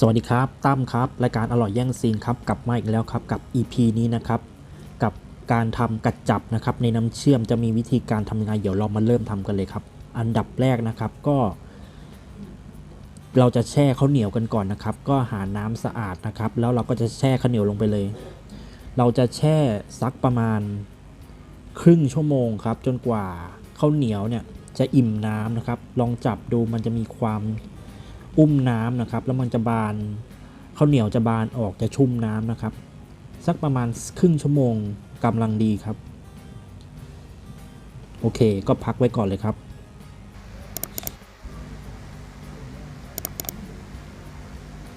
สวัสดีครับตั้มครับ รายการอร่อยแย่งซีนครับกลับมาอีกแล้วครับกับ EP นี้นะครับกับการทำกระจับนะครับในน้ำเชื่อมจะมีวิธีการทำยังไงเดี๋ยวเรามาเริ่มทำกันเลยครับ อันดับแรกนะครับก็ เราจะแช่ข้าวเหนียวกันก่อนนะครับ ก็หาน้ำสะอาดนะครับ แล้วเราก็จะแช่ข้าวเหนียวลงไปเลย เราจะแช่สักประมาณครึ่งชั่วโมงครับ จนกว่าข้าวเหนียวเนี่ยจะอิ่มน้ำนะครับ ลองจับดูมันจะมีความ อุ้มน้ำนะครับ แล้วมันจะบานข้าวเหนียวจะบานออกจะชุ่มน้ำนะครับ สักประมาณครึ่งชั่วโมงกำลังดีครับ โอเคก็พักไว้ก่อนเลยครับ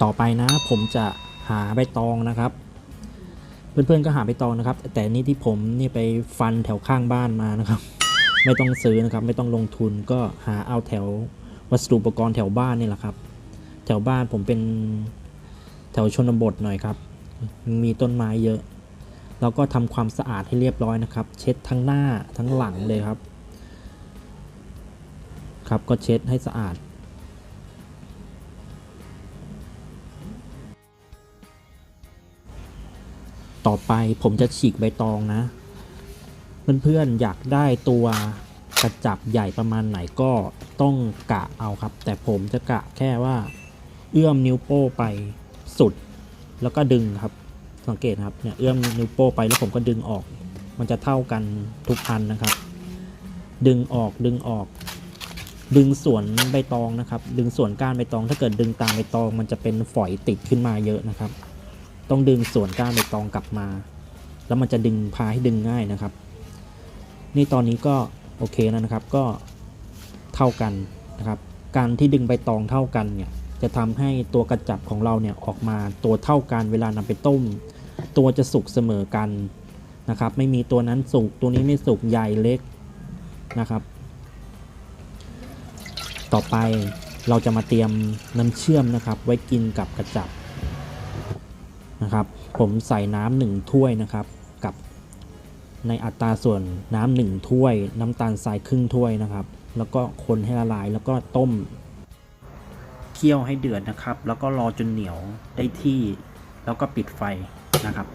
ต่อไปนะผมจะหาใบตองนะครับ เพื่อนๆก็หาใบตองนะครับ แต่นี่ที่ผมนี่ไปฟันแถวข้างบ้านมานะครับ ไม่ต้องซื้อนะครับ ไม่ต้องลงทุนก็หาเอาแถววัสดุอุปกรณ์แถวบ้านนี่แหละครับ ถวบ้านผมเป็นแถวชนบทหน่อยครับ มีต้นไม้เยอะ แล้วก็ทำความสะอาดให้เรียบร้อยนะครับ เช็ดทั้งหน้าทั้งหลังเลยครับ ครับก็เช็ดให้สะอาด ต่อไปผมจะฉีกใบตองนะ เพื่อนๆอยากได้ตัวกระจับใหญ่ประมาณไหนก็ต้องกะเอาครับ แต่ผมจะกะแค่ว่า เอื้อมนิ้วโป้ไปสุด แล้วก็ดึงครับ สังเกตนะครับเนี่ยเอื้อมนิ้วโป้ไปแล้วผมก็ดึงออก มันจะเท่ากันทุกพันนะครับ ดึงออกดึงออก ดึงส่วนใบตองนะครับ ดึงส่วนก้านใบตอง ถ้าเกิดดึงตามใบตอง มันจะเป็นฝอยติดขึ้นมาเยอะนะครับ ต้องดึงส่วนก้านใบตองกลับมา แล้วมันจะดึงพาให้ดึงง่ายนะครับ นี่ตอนนี้ก็โอเคแล้วนะครับก็เท่ากันนะครับ การที่ดึงใบตองเท่ากันเนี่ย จะทำให้ตัวกระจับของเราเนี่ยออกมาตัวเท่ากันเวลานำไปต้ม ตัวจะสุกเสมอกันนะครับ ไม่มีตัวนั้นสุกตัวนี้ไม่สุกใหญ่เล็กนะครับ ต่อไปเราจะมาเตรียมน้ำเชื่อมนะครับ ไว้กินกับกระจับนะครับ ผมใส่น้ำหนึ่งถ้วยนะครับ กับในอัตราส่วนน้ำหนึ่งถ้วย น้ำตาลทรายครึ่งถ้วยนะครับ แล้วก็คนให้ละลายแล้วก็ต้ม เคี่ยวให้เดือดนะครับ แล้วก็รอจนเหนียวได้ที่ แล้วก็ปิดไฟนะครับ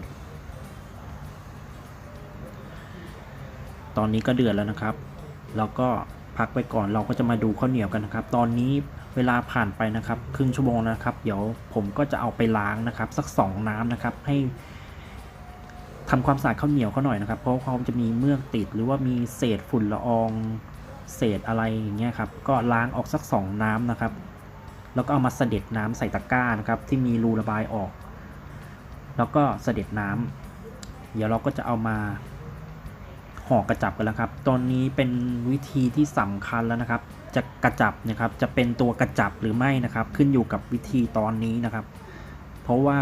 ตอนนี้ก็เดือดแล้วนะครับ แล้วก็พักไปก่อนเราก็จะมาดูข้าวเหนียวกันนะครับ ตอนนี้เวลาผ่านไปนะครับครึ่งชั่วโมงนะครับ เดี๋ยวผมก็จะเอาไปล้างนะครับ สักสองน้ำนะครับ ให้ทำความสะอาดข้าวเหนียวเขาหน่อยนะครับ เพราะเขาจะมีเมือกติดหรือว่ามีเศษฝุ่นละออง เศษอะไรอย่างเงี้ยครับ ก็ล้างออกสักสองน้ำนะครับ แล้วก็เอามาเสด็จน้ำใส่ตะกร้านะครับ ที่มีรูระบายออก แล้วก็เสด็จน้ำเดี๋ยวเราก็จะเอามาห่อกระจับกันแล้วครับ ตอนนี้เป็นวิธีที่สำคัญแล้วนะครับ จะกระจับนะครับ จะเป็นตัวกระจับหรือไม่นะครับ ขึ้นอยู่กับวิธีตอนนี้นะครับ เพราะว่า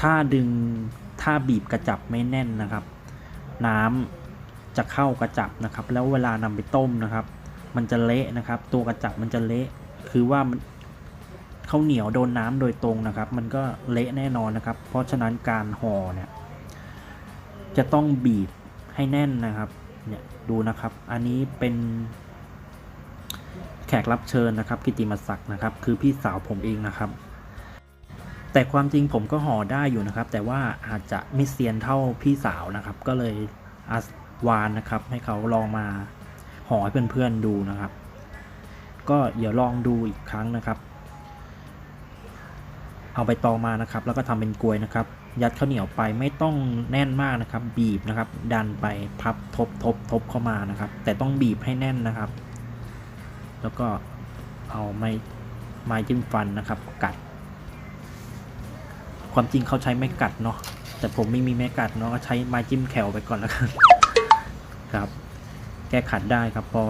ถ้าดึงถ้าบีบกระจับไม่แน่นนะครับ น้ำจะเข้ากระจับนะครับ แล้วเวลานำไปต้มนะครับ มันจะเละนะครับ ตัวกระจับมันจะเละ คือว่ามัน ข้าวเหนียวโดนน้ำโดยตรงนะครับ มันก็เละแน่นอนนะครับ เพราะฉะนั้นการห่อเนี่ยจะต้องบีบให้แน่นนะครับเนี่ยดูนะครับ อันนี้เป็นแขกรับเชิญนะครับ กิติมศักดิ์นะครับ คือพี่สาวผมเองนะครับ แต่ความจริงผมก็ห่อได้อยู่นะครับ แต่ว่าอาจจะไม่เซียนเท่าพี่สาวนะครับ ก็เลยอาสวานนะครับ ให้เขาลองมาห่อให้เพื่อนๆดูนะครับ ก็เดี๋ยวลองดูอีกครั้งนะครับ เอาใบตองมานะครับ แล้วก็ทำเป็นกลวยนะครับ ยัดข้าวเหนียวไปไม่ต้องแน่นมากนะครับ บีบนะครับ ดันไปพับทบทบทบเข้ามานะครับ แต่ต้องบีบให้แน่นนะครับ แล้วก็เอาไม้ไม้จิ้มฟันนะครับ กัด ความจริงเขาใช้ไม้กัดเนาะแต่ผมไม่มีไม้กัดเนาะก็ใช้ไม้จิ้มแขวไปก่อนแล้วกันครับ แก้ขัดได้ครับพอ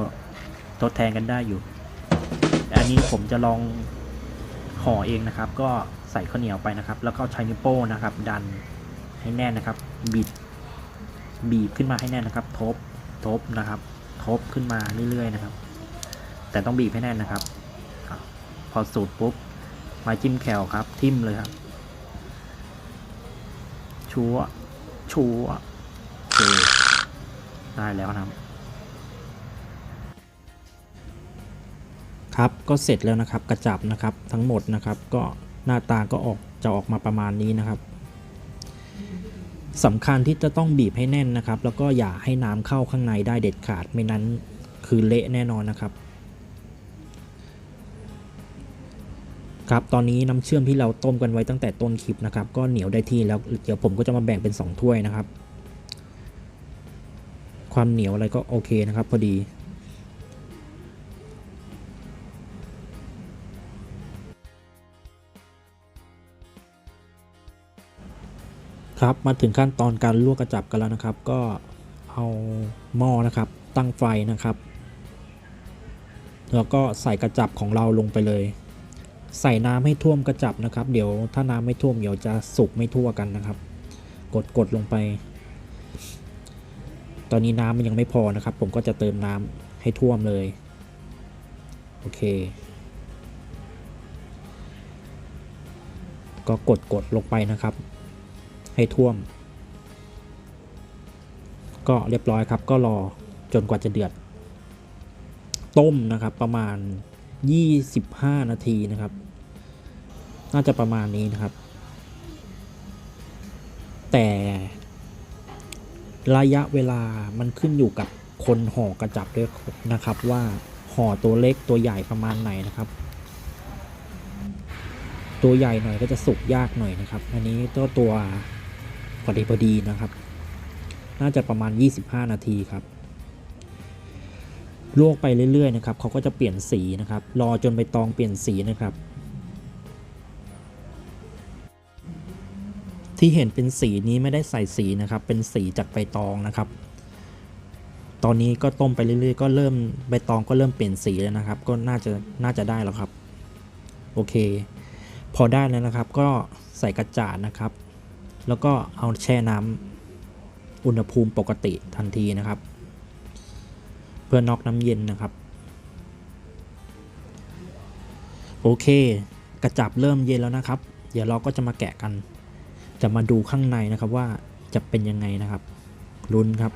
ทดแทนกันได้อยู่ อันนี้ผมจะลองห่อเองนะครับก็ ใส่ข้าวเหนียวไปนะครับ แล้วก็ใช้นิ้วโป้งนะครับ ดันให้แน่นนะครับ บิด บีบขึ้นมาให้แน่นนะครับ ทบ ทบนะครับ ทบขึ้นมาเรื่อยๆนะครับ แต่ต้องบีบให้แน่นนะครับ พอสูดปุ๊บ มาจิ้มแคลครับ ทิ่มเลยครับ ชัว ชัวโอเคได้แล้วนะครับครับก็เสร็จแล้วนะครับกระจับนะครับทั้งหมดนะครับก็ น้าตาก็ออกจะออกมาประมาณนี้นะครับสำคัญที่จะต้องบีบให้แน่นนะครับ แล้วก็อย่าให้น้ำเข้าข้างในได้เด็ดขาดไม่นั้นคือเละแน่นอนนะครับครับตอนนี้น้ำเชื่อมที่เราต้มกันไว้ตั้งแต่ต้นคลิปนะครับ ก็เหนียวได้ที่แล้วเดี๋ยวผมก็จะมาแบ่งเป็น 2 ถ้วยนะครับ ความเหนียวอะไรก็โอเคนะครับ พอดี ครับมาถึงขั้นตอนการลวกกระจับกันแล้วนะครับ ก็เอาหม้อนะครับ ตั้งไฟนะครับ แล้วก็ใส่กระจับของเราลงไปเลย ใส่น้ำให้ท่วมกระจับนะครับ เดี๋ยวถ้าน้ำไม่ท่วมเดี๋ยวจะสุกไม่ทั่วกันนะครับ กดกดลงไป ตอนนี้น้ำมันยังไม่พอนะครับ ผมก็จะเติมน้ำให้ท่วมเลยโอเค ก็กดกดลงไปนะครับ ให้ท่วม ก็เรียบร้อยครับก็รอจนกว่าจะเดือด ต้มนะครับประมาณ 25 นาทีนะครับ น่าจะประมาณนี้นะครับ แต่ระยะเวลามันขึ้นอยู่กับคนห่อกระจับด้วยนะครับว่าห่อตัวเล็กตัวใหญ่ประมาณไหนนะครับ ตัวใหญ่หน่อยก็จะสุกยากหน่อยนะครับ อันนี้ตัวตัว อดีพอดีนะครับ น่าจะประมาณ 25 นาทีครับลวกไปเรื่อยๆนะครับเขาก็จะเปลี่ยนสีนะครับ รอจนใบตองเปลี่ยนสีนะครับ ที่เห็นเป็นสีนี้ไม่ได้ใส่สีนะครับ เป็นสีจากใบตองนะครับ ตอนนี้ก็ต้มไปเรื่อยๆ ก็เริ่มใบตองก็เริ่มเปลี่ยนสีแล้วนะครับ ก็น่าจะน่าจะได้แล้วครับ โอเค พอได้แล้วนะครับ ก็ใส่กระจาดนะครับ แล้วก็เอาแช่น้ำอุณหภูมิปกติทันทีนะครับ เพื่อน็อกน้ำเย็นนะครับ โอเค กระจับเริ่มเย็นแล้วนะครับ เดี๋ยวเราก็จะมาแกะกัน จะมาดูข้างในนะครับว่าจะเป็นยังไงนะครับลุ้นครับ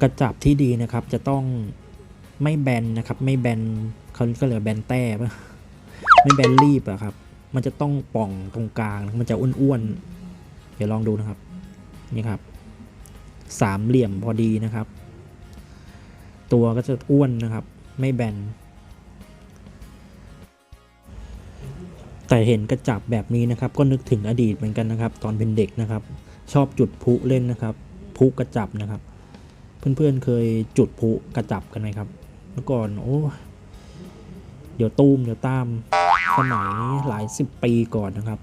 กระจับที่ดีนะครับจะต้องไม่แบนนะครับ ไม่แบนเขาก็เรียกว่าแบนแต้ปะ ไม่แบนรีบอะครับ มันจะต้องป่องตรงกลาง มันจะอ้วนๆ เดี๋ยวลองดูนะครับ นี่ครับ สามเหลี่ยมพอดีนะครับ ตัวก็จะอ้วนนะครับ ไม่แบน แต่เห็นกระจับแบบนี้นะครับ ก็นึกถึงอดีตเหมือนกันนะครับ ตอนเป็นเด็กนะครับ ชอบจุดพุเล่นนะครับ พุกระจับนะครับ เพื่อนๆเคยจุดพุกระจับกันไหมครับ เมื่อก่อนโอ้ เดี๋ยวตูมเดี๋ยวตามสมัยหลายสิบปีก่อนนะครับ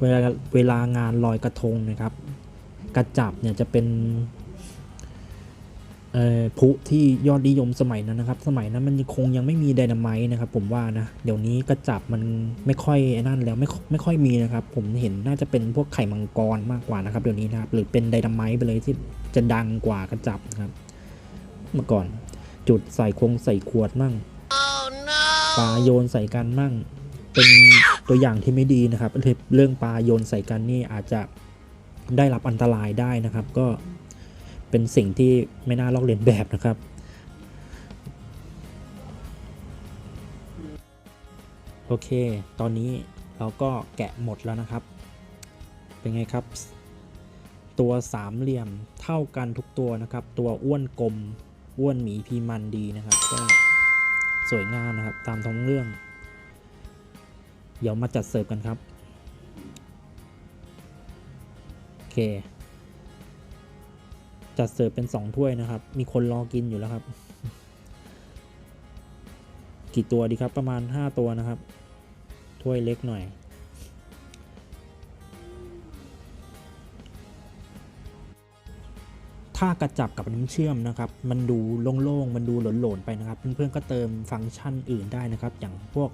เวลาเวลางานลอยกระทงนะครับ กระจับเนี่ยจะเป็นเอ่อพลุที่ยอดนิยมสมัยนั้นนะครับ สมัยนั้นมันคงยังไม่มีไดนาไมต์นะครับ ผมว่านะ เดี๋ยวนี้กระจับมันไม่ค่อยนั่นแล้วไม่ไม่ค่อยมีนะครับ ผมเห็นน่าจะเป็นพวกไข่มังกรมากกว่านะครับเดี๋ยวนี้นะครับ หรือเป็นไดนาไมต์ไปเลยที่จะดังกว่ากระจับนะครับ เมื่อก่อนจุดใส่คงใส่ขวดมั่ง ปลาโยนใส่กันมั่ง เป็นตัวอย่างที่ไม่ดีนะครับ เรื่องปลาโยนใส่กันนี่อาจจะได้รับอันตรายได้นะครับ ก็เป็นสิ่งที่ไม่น่าลอกเลียนแบบนะครับโอเค ตอนนี้เราก็แกะหมดแล้วนะครับ เป็นไงครับ ตัวสามเหลี่ยมเท่ากันทุกตัวนะครับ ตัวอ้วนกลม อ้วนหมีพีมันดีนะครับก็ สวยงามนะครับ ตามท้องเรื่อง เดี๋ยวมาจัดเสิร์ฟกันครับ โอเค จัดเสิร์ฟเป็น 2 ถ้วยนะครับ มีคนรอกินอยู่แล้วครับ กี่ตัวดีครับประมาณ 5 ตัวนะครับ ถ้วยเล็กหน่อย ถ้ากระจับกับน้ำเชื่อมนะครับ มันดูโล่งๆ มันดูหล่นๆไปนะครับ เพื่อนๆก็เติมฟังก์ชันอื่นได้นะครับ อย่างพวก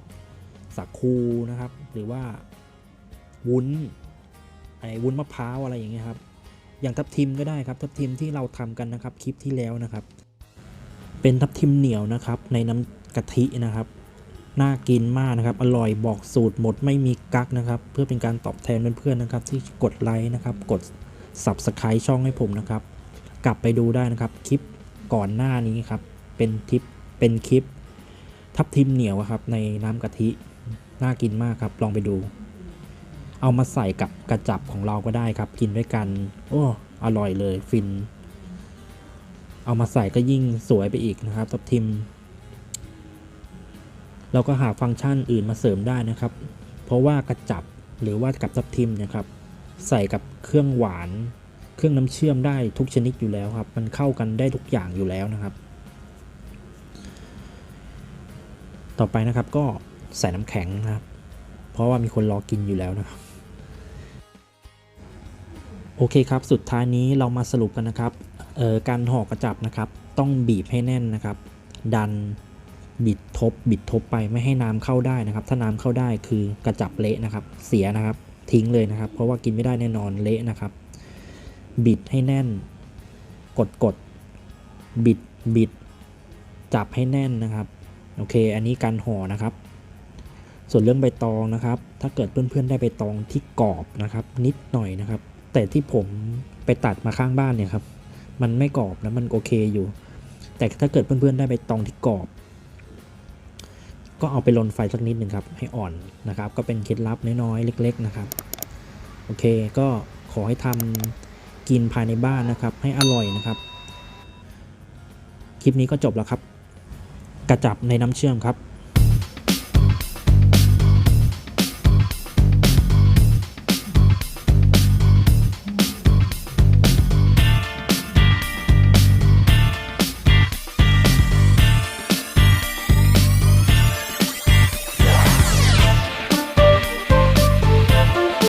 สักคูนะครับ หรือว่าวุ้นไอ้วุ้นมะพร้าวอะไรอย่างเงี้ยครับ อย่างทับทิมก็ได้ครับ ทับทิมที่เราทำกันนะครับคลิปที่แล้วนะครับ เป็นทับทิมเหนียวนะครับ ในน้ำกะทินะครับน่ากินมากนะครับ อร่อยบอกสูตรหมดไม่มีกักนะครับ เพื่อเป็นการตอบแทนเพื่อนๆนะครับ ที่กดไลค์นะครับ กด Subscribe ช่องให้ผมนะครับ กลับไปดูได้นะครับคลิปก่อนหน้านี้ครับเป็นทิปเป็นคลิป ทับทิมเหนียวครับในน้ำกะทิน่ากินมากครับลองไปดู เอามาใส่กับกระจับของเราก็ได้ครับ กินด้วยกัน โอ้อร่อยเลยฟิน เอามาใส่ก็ยิ่งสวยไปอีกนะครับ ทับทิมเราก็หาฟังก์ชันอื่นมาเสริมได้นะครับ เพราะว่ากระจับหรือว่ากับทับทิมนะครับ ใส่กับเครื่องหวาน เครื่องน้ำเชื่อมได้ทุกชนิดอยู่แล้วครับ มันเข้ากันได้ทุกอย่างอยู่แล้วนะครับ ต่อไปนะครับก็ใส่น้ำแข็งนะครับ เพราะว่ามีคนรอกินอยู่แล้วนะครับ โอเคครับ สุดท้ายนี้เรามาสรุปกันนะครับการห่อกระจับนะครับ ต้องบีบให้แน่นนะครับ ดันบิดทบ บิดทบไปไม่ให้น้ำเข้าได้นะครับ ถ้าน้ำเข้าได้คือกระจับเละนะครับ เสียนะครับ ทิ้งเลยนะครับ เพราะว่ากินไม่ได้แน่นอนเละนะครับ บิดให้แน่น กดกดบิดบิด จับให้แน่นนะครับ โอเค อันนี้การห่อนะครับ ส่วนเรื่องใบตองนะครับ ถ้าเกิดเพื่อนๆได้ใบตองที่กรอบนะครับ นิดหน่อยนะครับ แต่ที่ผมไปตัดมาข้างบ้านเนี่ยครับ มันไม่กรอบนะมันโอเคอยู่ แต่ถ้าเกิดเพื่อนๆได้ใบตองที่กรอบ ก็เอาไปลนไฟสักนิดหนึ่งครับ ให้อ่อนนะครับ ก็เป็นเคล็ดลับน้อยๆเล็ก ๆนะครับ โอเค ก็ขอให้ทำ กินภายในบ้านนะครับ ให้อร่อยนะครับ คลิปนี้ก็จบแล้วครับ กระจับในน้ำเชื่อมครับ